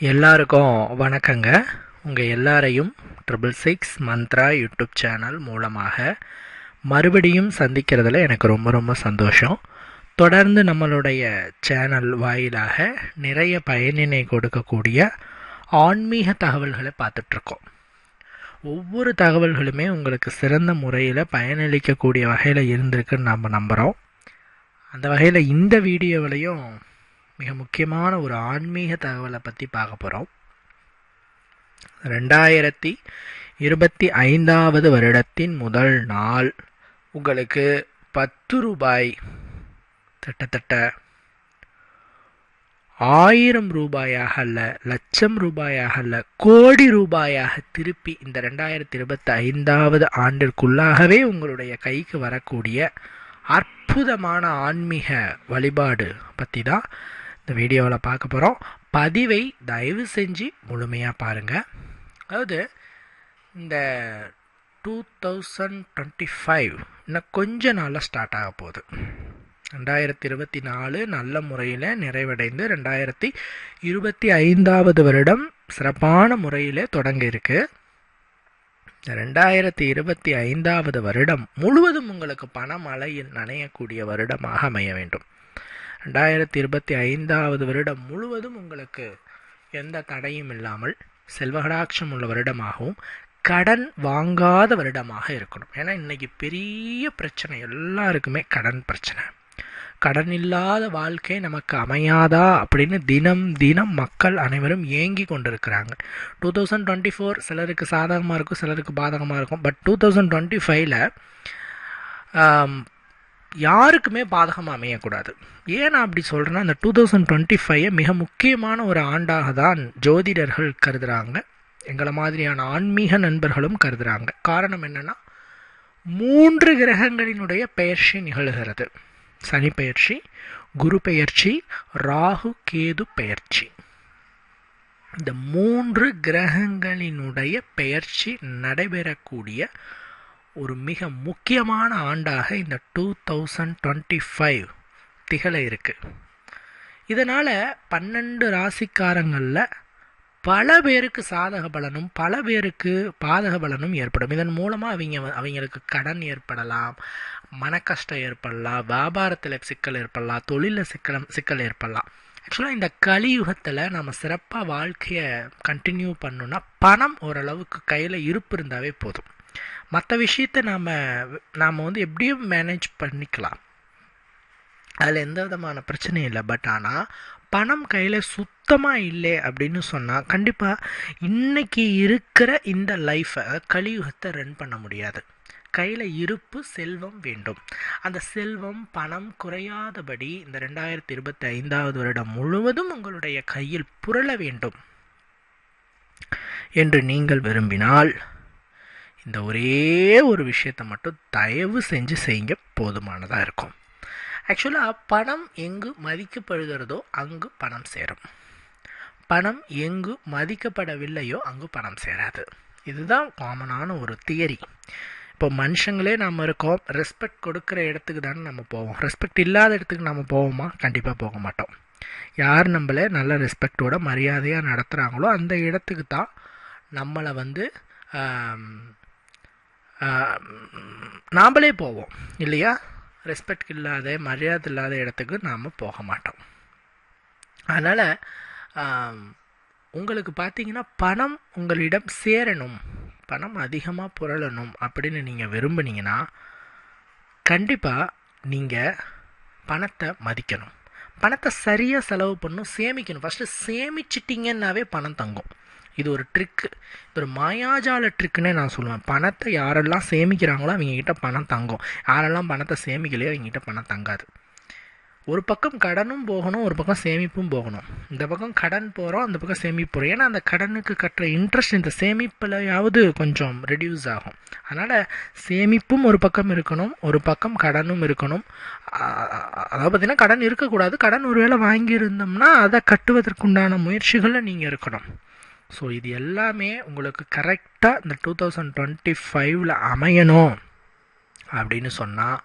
எல்லாருக்கும் வணக்கங்க. உங்கள் எல்லாரையும் triple six Mantra YouTube channel மூலமாக மறுபடியும் சந்திக்கிறதுல எனக்கு ரொம்ப ரொம்ப சந்தோஷம். தொடர்ந்து நம்மளுடைய சேனல் வாயிலாக நிறைய பயனினை கொடுக்கக்கூடிய ஆன்மீக தகவல்களை பார்த்துட்ருக்கோம். ஒவ்வொரு தகவல்களுமே உங்களுக்கு சிறந்த முறையில் பயனளிக்கக்கூடிய வகையில் இருந்திருக்குன்னு நாம் நம்புகிறோம் அந்த வகையில் இந்த வீடியோவிலையும் மிக முக்கியமான ஒரு ஆன்மீக தகவலை பற்றி பார்க்க போகிறோம் ரெண்டாயிரத்தி இருபத்தி ஐந்தாவது வருடத்தின் முதல் நாள் உங்களுக்கு பத்து ரூபாய் கிட்டத்தட்ட ஆயிரம் ரூபாயாக அல்ல லட்சம் ரூபாயாக அல்ல கோடி ரூபாயாக திருப்பி இந்த ரெண்டாயிரத்தி இருபத்தி ஐந்தாவது ஆண்டிற்குள்ளாகவே உங்களுடைய கைக்கு வரக்கூடிய அற்புதமான ஆன்மீக வழிபாடு பற்றி தான் இந்த வீடியோவில் பார்க்க போகிறோம் பதிவை தயவு செஞ்சு முழுமையாக பாருங்கள் அதாவது இந்த டூ தௌசண்ட் டுவெண்ட்டி ஃபைவ் இன்னும் கொஞ்ச நாளில் ஸ்டார்ட் ஆக போகுது. ரெண்டாயிரத்தி இருபத்தி நாலு நல்ல முறையில் நிறைவடைந்து ரெண்டாயிரத்தி இருபத்தி ஐந்தாவது வருடம் சிறப்பான முறையில் தொடங்க இருக்கு. ரெண்டாயிரத்தி இருபத்தி ஐந்தாவது வருடம் முழுவதும் உங்களுக்கு பணமழையில் நனையக்கூடிய வருடமாக அமைய வேண்டும். ரெண்டாயிரத்தி இருபத்தி ஐந்தாவது வருடம் முழுவதும் உங்களுக்கு எந்த தடையும் இல்லாமல் செல்வகடாட்சம் உள்ள வருடமாகவும் கடன் வாங்காத வருடமாக இருக்கணும். ஏன்னா இன்றைக்கி பெரிய பிரச்சனை எல்லாருக்குமே கடன் பிரச்சனை. கடன் இல்லாத வாழ்க்கை நமக்கு அமையாதா அப்படின்னு தினம் தினம் மக்கள் அனைவரும் ஏங்கி கொண்டிருக்கிறாங்க. டூ தௌசண்ட் டுவெண்ட்டி ஃபோர் சிலருக்கு சாதகமாக இருக்கும் சிலருக்கு பாதகமாக இருக்கும். பட் டூ தௌசண்ட் டுவெண்ட்டி ஃபைவ்ல யாருக்குமே பாதகமாக அமையக்கூடாது. ஏன் நான் அப்படி சொல்கிறேன்னா அந்த டூ தௌசண்ட் டுவெண்ட்டி ஃபைவ் மிக முக்கியமான ஒரு ஆண்டாக தான் ஜோதிடர்கள் கருதுகிறாங்க எங்களை மாதிரியான ஆன்மீக நண்பர்களும் கருதுகிறாங்க காரணம் என்னென்னா மூன்று கிரகங்களினுடைய பெயர்ச்சி நிகழ்கிறது. சனி பெயர்ச்சி குரு பெயர்ச்சி ராகு கேது பெயர்ச்சி. இந்த மூன்று கிரகங்களினுடைய பெயர்ச்சி நடைபெறக்கூடிய ஒரு மிக முக்கியமான ஆண்டாக இந்த டூ தௌசண்ட் டுவெண்ட்டி ஃபைவ் திகழ இருக்குது இதனால் பன்னெண்டு ராசிக்காரங்களில் பல பேருக்கு சாதக பலனும் பல பேருக்கு பாதக பலனும் ஏற்படும். இதன் மூலமாக அவங்க அவங்களுக்கு கடன் ஏற்படலாம் மனக்கஷ்டம் ஏற்படலாம் வியாபாரத்தில் சிக்கல் ஏற்படலாம் தொழிலில் சிக்கலம் சிக்கல் ஏற்படலாம். ஆக்சுவலாக இந்த கலியுகத்தில் நம்ம சிறப்பாக வாழ்க்கையை கண்டினியூ பண்ணோன்னா பணம் ஓரளவுக்கு கையில் இருப்பு இருந்தாவே போதும். மற்ற விஷயத்தை நாம் நாம் வந்து எப்படியும் மேனேஜ் பண்ணிக்கலாம். அதில் எந்த விதமான பிரச்சனையும் இல்லை. பட் ஆனால் பணம் கையில் சுத்தமாக இல்லை அப்படின்னு சொன்னால் கண்டிப்பாக இன்றைக்கி இருக்கிற இந்த லைஃப்பை கலியுகத்தை ரன் பண்ண முடியாது. கையில் இருப்பு செல்வம் வேண்டும். அந்த செல்வம் பணம் குறையாதபடி இந்த ரெண்டாயிரத்தி இருபத்தி ஐந்தாவது வருடம் முழுவதும் உங்களுடைய கையில் புரள வேண்டும். என்று நீங்கள் விரும்பினால் இந்த ஒரே ஒரு விஷயத்தை மட்டும் தயவு செஞ்சு செய்யுங்க போதுமானதாக இருக்கும். ஆக்சுவலாக பணம் எங்கு மதிக்கப்படுகிறதோ அங்கு பணம் சேரும். பணம் எங்கு மதிக்கப்படவில்லையோ அங்கு பணம் சேராது. இதுதான் காமனான ஒரு தியரி இப்போ மனுஷங்களே நம்ம இருக்கோம் ரெஸ்பெக்ட் கொடுக்குற இடத்துக்கு தானே நம்ம போவோம். ரெஸ்பெக்ட் இல்லாத இடத்துக்கு நம்ம போவோமா? கண்டிப்பாக போக மாட்டோம். யார் நம்மளை நல்ல ரெஸ்பெக்டோட மரியாதையாக நடத்துகிறாங்களோ அந்த இடத்துக்கு தான் நம்மளை வந்து நாம்ளே போவோம் இல்லையா? ரெஸ்பெக்ட் இல்லாத மரியாதை இல்லாத இடத்துக்கு நாம் போக மாட்டோம். அதனால் உங்களுக்கு பார்த்தீங்கன்னா பணம் உங்களிடம் சேரணும் பணம் அதிகமாக புரளணும் அப்படின்னு நீங்கள் விரும்புனீங்கன்னா கண்டிப்பாக நீங்கள் பணத்தை மதிக்கணும். பணத்தை சரியாக செலவு பண்ணணும் சேமிக்கணும். ஃபஸ்ட்டு சேமிச்சிட்டிங்கன்னாவே பணம் தங்கும். இது ஒரு ட்ரிக்கு இது ஒரு மாயாஜால ட்ரிக்குன்னே நான் சொல்லுவேன். பணத்தை யாரெல்லாம் சேமிக்கிறாங்களோ அவங்கக்கிட்ட பணம் தங்கும். யாரெல்லாம் பணத்தை சேமிக்கலையோ அவங்ககிட்ட பணம் தங்காது. ஒரு பக்கம் கடனும் போகணும் ஒரு பக்கம் சேமிப்பும் போகணும். இந்த பக்கம் கடன் போகிறோம் அந்த பக்கம் சேமிப்பு போகிறோம் ஏன்னா அந்த கடனுக்கு கட்டுற இன்ட்ரெஸ்ட் இந்த சேமிப்பிலையாவது கொஞ்சம் ரெடியூஸ் ஆகும். அதனால் சேமிப்பும் ஒரு பக்கம் இருக்கணும் ஒரு பக்கம் கடனும் இருக்கணும். அதாவது பார்த்திங்கன்னா கடன் இருக்கக்கூடாது. கடன் ஒருவேளை வாங்கியிருந்தோம்னா அதை கட்டுவதற்குண்டான முயற்சிகளில் நீங்கள் இருக்கணும். ஸோ இது எல்லாமே உங்களுக்கு கரெக்டாக இந்த டூ தௌசண்ட் டுவெண்ட்டி ஃபைவ்ல அமையணும். அப்படின்னு சொன்னால்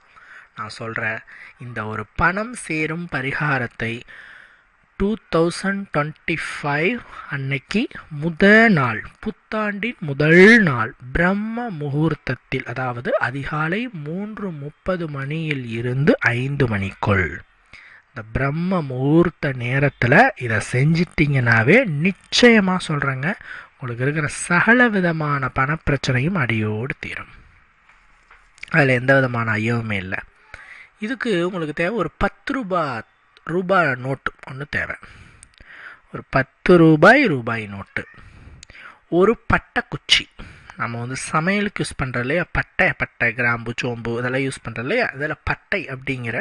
நான் சொல்கிறேன் இந்த ஒரு பணம் சேரும் பரிகாரத்தை டூ தௌசண்ட் டுவெண்ட்டி ஃபைவ் அன்னைக்கு முத நாள் புத்தாண்டின் முதல் நாள் பிரம்ம முகூர்த்தத்தில் அதாவது அதிகாலை மூன்று முப்பது மணியில் இருந்து ஐந்து மணிக்குள். இந்த பிரம்ம முகூர்த்த நேரத்தில் இதை செஞ்சிட்டிங்கனாவே நிச்சயமாக சொல்கிறேங்க உங்களுக்கு இருக்கிற சகல விதமான பணப்பிரச்சனையும் அடியோடு தீரும். அதில் எந்த விதமான ஐயமுமே இல்லை. இதுக்கு உங்களுக்கு தேவை ஒரு பத்து ரூபா ரூபாய் நோட்டு ஒன்று தேவை. ஒரு பத்து ரூபாய் ரூபாய் நோட்டு. ஒரு பட்டைக்குச்சி. நம்ம வந்து சமையலுக்கு யூஸ் பண்ணுற இல்லையா? பட்டை பட்டை கிராம்பு சோம்பு இதெல்லாம் யூஸ் பண்ணுற இல்லையா? அதில் பட்டை அப்படிங்கிற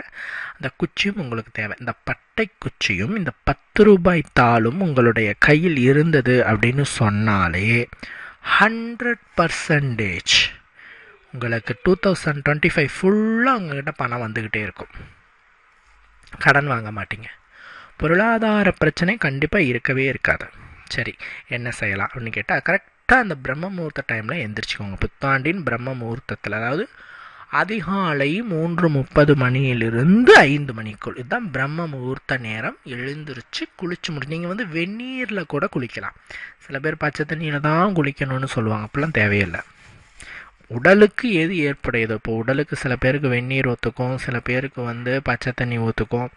அந்த குச்சியும் உங்களுக்கு தேவை. இந்த பட்டை குச்சியும் இந்த பத்து ரூபாய் தாளும் உங்களுடைய கையில் இருந்தது அப்படின்னு சொன்னாலே ஹண்ட்ரட் பர்சன்டேஜ் உங்களுக்கு டூ தௌசண்ட் டுவெண்ட்டி ஃபைவ் ஃபுல்லாக உங்கள்கிட்ட பணம் வந்துக்கிட்டே இருக்கும். கடன் வாங்க மாட்டீங்க. பொருளாதார பிரச்சனை கண்டிப்பாக இருக்கவே இருக்காது. சரி என்ன செய்யலாம் அப்படின்னு கேட்டால் கரெக்ட் கரெக்டாக அந்த பிரம்ம முகூர்த்த டைமில் எந்திரிச்சுக்கோங்க. புத்தாண்டின் பிரம்ம முகூர்த்தத்தில். அதாவது அதிகாலை மூன்று முப்பது மணியிலிருந்து ஐந்து மணிக்குள். இதுதான் பிரம்ம முகூர்த்த நேரம். எழுந்திருச்சு குளிச்சு முடிச்சு. நீங்கள் வந்து வெந்நீரில் கூட குளிக்கலாம். சில பேர் பச்சை தண்ணியில் தான் குளிக்கணும்னு சொல்லுவாங்க. அப்படிலாம் தேவையில்லை. உடலுக்கு எது ஏற்புடையதோ. இப்போ உடலுக்கு சில பேருக்கு வெந்நீர் ஒத்துக்கும் சில பேருக்கு வந்து பச்சை தண்ணி ஊற்றுக்கும்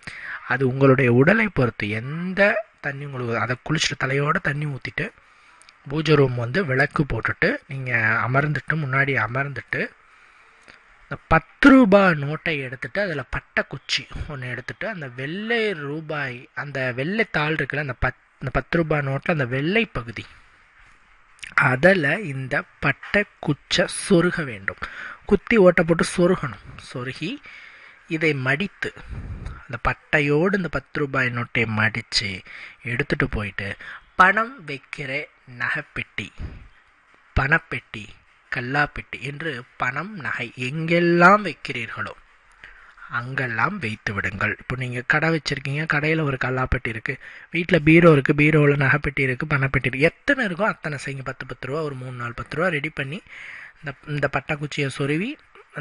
அது உங்களுடைய உடலை பொறுத்து எந்த தண்ணி உங்களுக்கு அதை குளிச்சுட்டு தலையோடு தண்ணி ஊற்றிட்டு பூஜை ரூம் வந்து விளக்கு போட்டுட்டு நீங்கள் அமர்ந்துட்டு முன்னாடி அமர்ந்துட்டு இந்த பத்து ரூபாய் நோட்டை எடுத்துட்டு அதில் பட்டை குச்சி ஒன்று எடுத்துட்டு அந்த வெள்ளை ரூபாய் அந்த வெள்ளை தாள் இருக்குல்ல அந்த பத் இந்த பத்து ரூபாய் நோட்டில் அந்த வெள்ளை பகுதி. அதில் இந்த பட்டை குச்சை சொருக வேண்டும். குத்தி ஓட்ட போட்டு சொருகணும். சொருகி இதை மடித்து அந்த பட்டையோடு இந்த பத்து ரூபாய் நோட்டை மடித்து எடுத்துகிட்டு போயிட்டு பணம் வைக்கிற நகைப்பெட்டி பணப்பெட்டி கல்லாப்பெட்டி என்று பணம் நகை எங்கெல்லாம் வைக்கிறீர்களோ அங்கெல்லாம் வைத்து விடுங்கள். இப்போ நீங்கள் கடை வச்சுருக்கீங்க கடையில் ஒரு கல்லாப்பெட்டி இருக்குது வீட்டில் பீரோ இருக்குது பீரோவில் நகைப்பெட்டி இருக்குது பணப்பெட்டி இருக்குது எத்தனை இருக்கோ அத்தனை செய்யுங்க. பத்து பத்து ரூபா ஒரு மூணு நாலு பத்து ரூபா ரெடி பண்ணி இந்த இந்த பட்டாக்குச்சியை சொருவி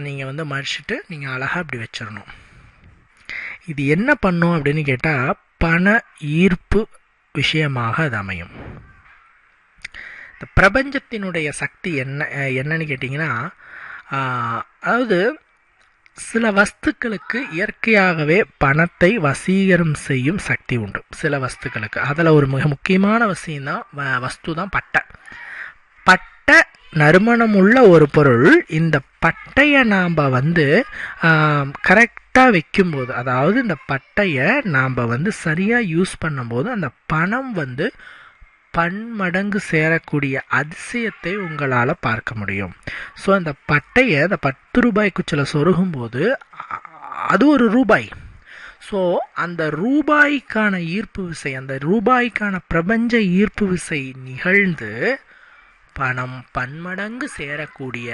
நீங்கள் வந்து மடிச்சுட்டு நீங்கள் அழகாக அப்படி வச்சிடணும். இது என்ன பண்ணும் அப்படின்னு கேட்டால் பண ஈர்ப்பு விஷயமாக அது அமையும். இந்த பிரபஞ்சத்தினுடைய சக்தி என்ன என்னன்னு கேட்டிங்கன்னா அதாவது சில வஸ்துக்களுக்கு இயற்கையாகவே பணத்தை வசீகரம் செய்யும் சக்தி உண்டு சில வஸ்துக்களுக்கு. அதில் ஒரு மிக முக்கியமான விஷயம்தான் வ வஸ்து தான் பட்டை. பட்டை நறுமணம் உள்ள ஒரு பொருள் இந்த பட்டையை நாம் வந்து கரெக்டாக வைக்கும்போது அதாவது இந்த பட்டையை நாம் வந்து சரியாக யூஸ் பண்ணும்போது அந்த பணம் வந்து பன்மடங்கு சேரக்கூடிய அதிசயத்தை உங்களால் பார்க்க முடியும். ஸோ அந்த பட்டையை அந்த பத்து ரூபாய் குச்சில் சொருகும்போது அது ஒரு ரூபாய். ஸோ அந்த ரூபாய்க்கான ஈர்ப்பு விசை அந்த ரூபாய்க்கான பிரபஞ்ச ஈர்ப்பு விசை நிகழ்ந்து பணம் பன்மடங்கு சேரக்கூடிய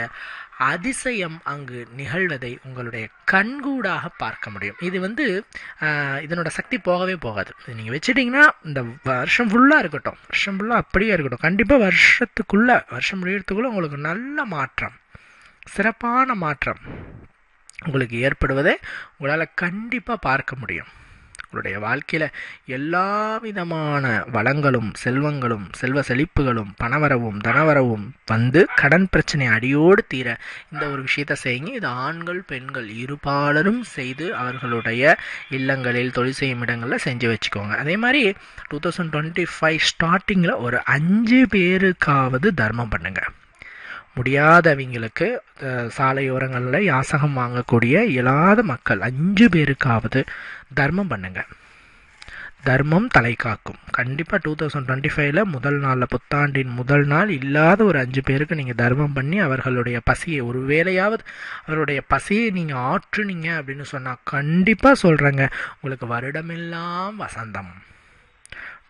அதிசயம் அங்கு நிகழ்வதை உங்களுடைய கண்கூடாக பார்க்க முடியும். இது வந்து இதனோட சக்தி போகவே போகாது. இது நீங்கள் வச்சுட்டிங்கன்னா இந்த வருஷம் ஃபுல்லாக இருக்கட்டும். வருஷம் ஃபுல்லாக அப்படியே இருக்கட்டும். கண்டிப்பாக வருஷத்துக்குள்ளே வருஷம் முடியறதுக்குள்ளே உங்களுக்கு நல்ல மாற்றம் சிறப்பான மாற்றம் உங்களுக்கு ஏற்படுவதை உங்களால் கண்டிப்பாக பார்க்க முடியும். உங்களுடைய வாழ்க்கையில் எல்லா விதமான வளங்களும் செல்வங்களும் செல்வ செழிப்புகளும் பணவரவும் தனவரவும் வந்து கடன் பிரச்சனை அடியோடு தீர இந்த ஒரு விஷயத்த செய்யுங்க. இது ஆண்கள் பெண்கள் இருபாலரும் செய்து அவர்களுடைய இல்லங்களில் தொழில் செய்யும் இடங்களில் செஞ்சு வச்சுக்கோங்க. அதே மாதிரி டூ தௌசண்ட் டுவெண்ட்டி ஃபைவ் ஸ்டார்டிங்கில் ஒரு அஞ்சு பேருக்காவது தர்மம் பண்ணுங்கள் முடியாதவங்களுக்கு சாலையோரங்களில் யாசகம் வாங்கக்கூடிய இயலாத மக்கள் அஞ்சு பேருக்காவது தர்மம் பண்ணுங்க. தர்மம் தலை காக்கும். கண்டிப்பாக டூ தௌசண்ட் டுவெண்ட்டி ஃபைவ்ல முதல் நாளில் புத்தாண்டின் முதல் நாள் இல்லாத ஒரு அஞ்சு பேருக்கு நீங்கள் தர்மம் பண்ணி அவர்களுடைய பசியை ஒரு வேலையாவது அவருடைய பசியை நீங்கள் ஆற்றுனீங்க அப்படின்னு சொன்னால் கண்டிப்பாக சொல்கிறேங்க உங்களுக்கு வருடமெல்லாம் வசந்தம்.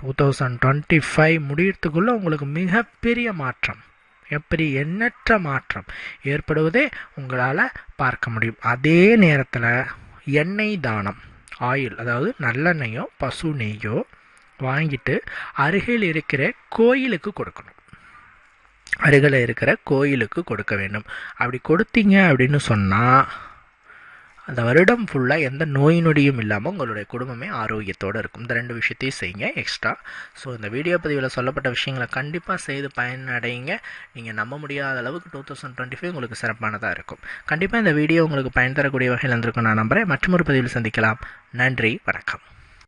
டூ தௌசண்ட் டுவெண்ட்டி ஃபைவ் முடியறதுக்குள்ளே உங்களுக்கு மிகப்பெரிய மாற்றம். எப்படி எண்ணற்ற மாற்றம் ஏற்படுவதே உங்களால் பார்க்க முடியும். அதே நேரத்தில் எண்ணெய் தானம் ஆயில் அதாவது நல்லெண்ணெயோ பசு நெய்யோ வாங்கிட்டு அருகில் இருக்கிற கோயிலுக்கு கொடுக்கணும். அருகில் இருக்கிற கோயிலுக்கு கொடுக்க வேண்டும். அப்படி கொடுத்தீங்க அப்படின்னு சொன்னால் அந்த வருடம் ஃபுல்லாக எந்த நோய் நொடியும் இல்லாமல் உங்களுடைய குடும்பமே ஆரோக்கியத்தோடு இருக்கும். இந்த ரெண்டு விஷயத்தையும் செய்யுங்க எக்ஸ்ட்ரா ஸோ இந்த வீடியோ பதிவில் சொல்லப்பட்ட விஷயங்களை கண்டிப்பாக செய்து பயனடைங்க நீங்கள் நம்ப முடியாத அளவுக்கு டூ தௌசண்ட் டுவெண்ட்டி ஃபைவ் உங்களுக்கு சிறப்பானதாக இருக்கும். கண்டிப்பாக இந்த வீடியோ உங்களுக்கு பயன் தரக்கூடிய வகையில் இருந்திருக்கும் நான் நம்புகிறேன் மற்றொரு பதிவில் சந்திக்கலாம். நன்றி வணக்கம்.